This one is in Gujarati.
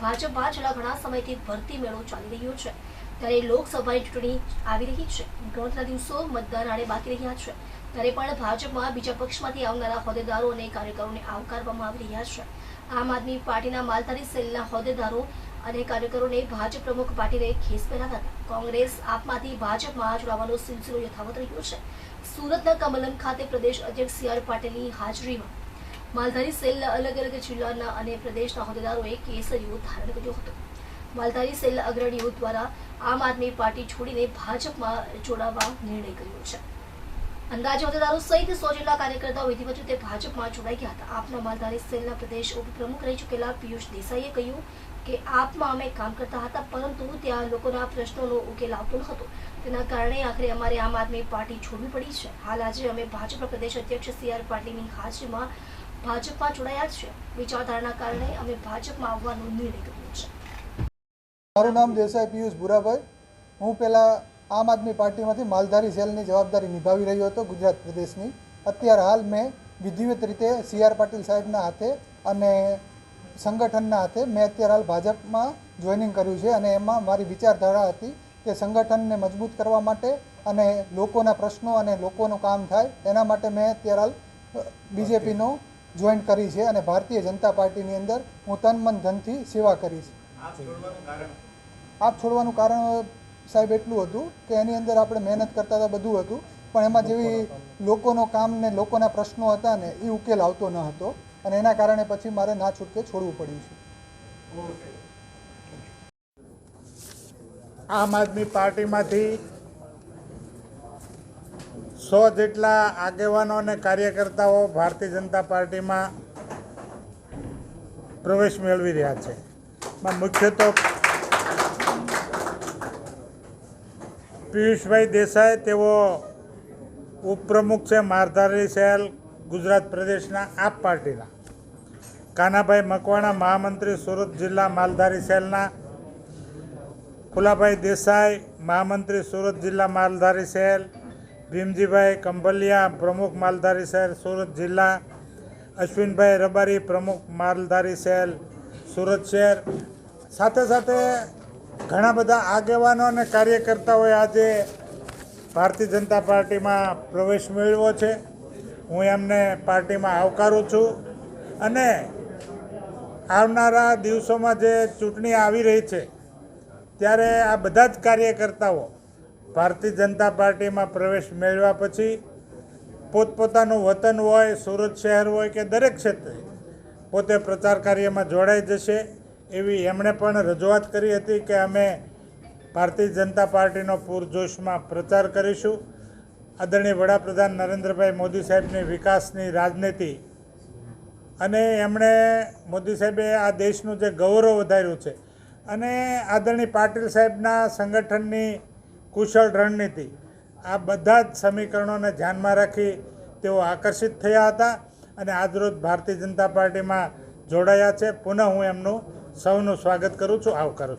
ભાજપમાં છેલ્લા ઘણા સમયથી ભરતી મેળો ચાલી રહ્યો છે. ત્યારે લોકસભાની ચૂંટણી આવી રહી છે. ગણતરીના દિવસો મતદાન આડે બાકી રહ્યા છે. ત્યારે પણ ભાજપમાં બીજા પક્ષમાંથી આવનારા હોદ્દેદારો અને કાર્યકરોને આવકારવામાં આવી રહ્યા છે. આમ આદમી પાર્ટીના માલધારી સેલના હોદ્દેદારો અને કાર્યકરોને ભાજપ પ્રમુખ પાટીલે ખેસ પહેરાવ્યા હતા. કોંગ્રેસ આપમાંથી ભાજપમાં જોડાવાનો સિલસિલો યથાવત રહ્યો છે. સુરતના કમલમ ખાતે પ્રદેશ અધ્યક્ષ સી આર પાટીલની હાજરીમાં માલધારી સેલના અલગ અલગ જિલ્લાના અને પ્રદેશના હોદ્દેદારોએ કેસરીઓ ધારણ કર્યો હતો. માલધારી સેલના અગ્રણીઓ દ્વારા આમ આદમી પાર્ટી છોડીને ભાજપમાં જોડાવા નિર્ણય કર્યો છે. અંદાજે હોદ્દેદારો સહિત સો જેટલા કાર્યકર્તાઓ વિધિવત રીતે ભાજપમાં જોડાઈ ગયા હતા. આપના માલધારી સેલના પ્રદેશ ઉપપ્રમુખ રહી ચૂકેલા પિયુષ દેસાઈએ કહ્યું કે આપમાં અમે કામ કરતા હતા, પરંતુ ત્યાં લોકોના પ્રશ્નોનો ઉકેલ આવતો ન હતો તેના કારણે આખરે અમારે આમ આદમી પાર્ટી છોડવી પડી છે. હાલ આજે અમે ભાજપના પ્રદેશ અધ્યક્ષ સી આર પાટીલની હાજરીમાં ભાજપમાં જોડાયા છે. વિચારધારાના કારણે અમે ભાજપમાં આવવાનો નિર્ણય કર્યો છે. મારું નામ દેસાઈ પિયુષ ભુરાભાઈ. હું પહેલાં આમ આદમી પાર્ટીમાંથી માલધારી સેલની જવાબદારી નિભાવી રહ્યો હતો ગુજરાત પ્રદેશની. અત્યારે હાલ મેં વિધિવત રીતે સી આર પાટીલ સાહેબના હાથે અને સંગઠનના હાથે મેં અત્યારે હાલ ભાજપમાં જોઈનિંગ કર્યું છે અને એમાં મારી વિચારધારા હતી કે સંગઠનને મજબૂત કરવા માટે અને લોકોના પ્રશ્નો અને લોકોનું કામ થાય એના માટે મેં અત્યારે હાલ બીજેપીનો જોઈન કરી છે અને ભારતીય જનતા પાર્ટીની અંદર હું તન મન ધનથી સેવા કરીશ. આપ છોડવાનું કારણ? સાહેબ એટલું હતું કે એની અંદર આપણે મહેનત કરતા હતા બધું હતું. પણ એમાં જેવી લોકોનો કામ ને લોકોના પ્રશ્નો હતા ને એ ઉકેલ આવતો ન હતો અને એના કારણે પછી મારે ના છૂટકે છોડવું પડ્યું છે. આમ આદમી પાર્ટીમાંથી સો જેટલા આગેવાનો અને કાર્યકર્તાઓ ભારતીય જનતા પાર્ટીમાં પ્રવેશ મેળવી રહ્યા છે. મુખ્ય તો પિયુષભાઈ દેસાઈ, તેઓ ઉપપ્રમુખ છે મારધારી સેલ ગુજરાત પ્રદેશના આપ પાર્ટીના. કાનાભાઈ મકવાણા મહામંત્રી સુરત જિલ્લા માલધારી સેલના. ખુલાભાઈ દેસાઈ, મહામંત્રી સુરત જિલ્લા માલધારી સેલ. ભીમજીભાઈ કંભલિયા પ્રમુખ માલધારી સેલ સુરત જિલ્લા, અશ્વિનભાઈ રબારી પ્રમુખ માલધારી સેલ સુરત શહેર. સાથે સાથે ઘણા બધા આગેવાનો અને કાર્યકર્તાઓએ આજે ભારતીય જનતા પાર્ટીમાં પ્રવેશ મેળવ્યો છે. હું એમને પાર્ટીમાં આવકારું છું. અને આવનારા દિવસોમાં જે ચૂંટણી આવી રહી છે, ત્યારે આ બધા જ કાર્યકર્તાઓ ભારતીય જનતા પાર્ટીમાં પ્રવેશ મેળવ્યા પછી પોતપોતાનું વતન હોય, સુરત શહેર હોય કે દરેક ક્ષેત્રે પોતે પ્રચાર કાર્યમાં જોડાઈ જશે એવી એમણે પણ રજૂઆત કરી હતી કે અમે ભારતીય જનતા પાર્ટીનો પૂરજોશમાં પ્રચાર કરીશું. આદરણીય વડાપ્રધાન નરેન્દ્રભાઈ મોદી સાહેબની વિકાસની રાજનીતિ અને એમણે મોદી સાહેબે આ દેશનું જે ગૌરવ વધાર્યું છે અને આદરણીય પાટીલ સાહેબના સંગઠનની કુશળ રણનીતિ. આ બધા જ સમીકરણોને ધ્યાનમાં રાખી તેઓ આકર્ષિત થયા હતા અને આજરોજ ભારતીય જનતા પાર્ટીમાં જોડાયા છે. પુનઃ હું એમનું સૌનું સ્વાગત કરું છું. આવકારું છું.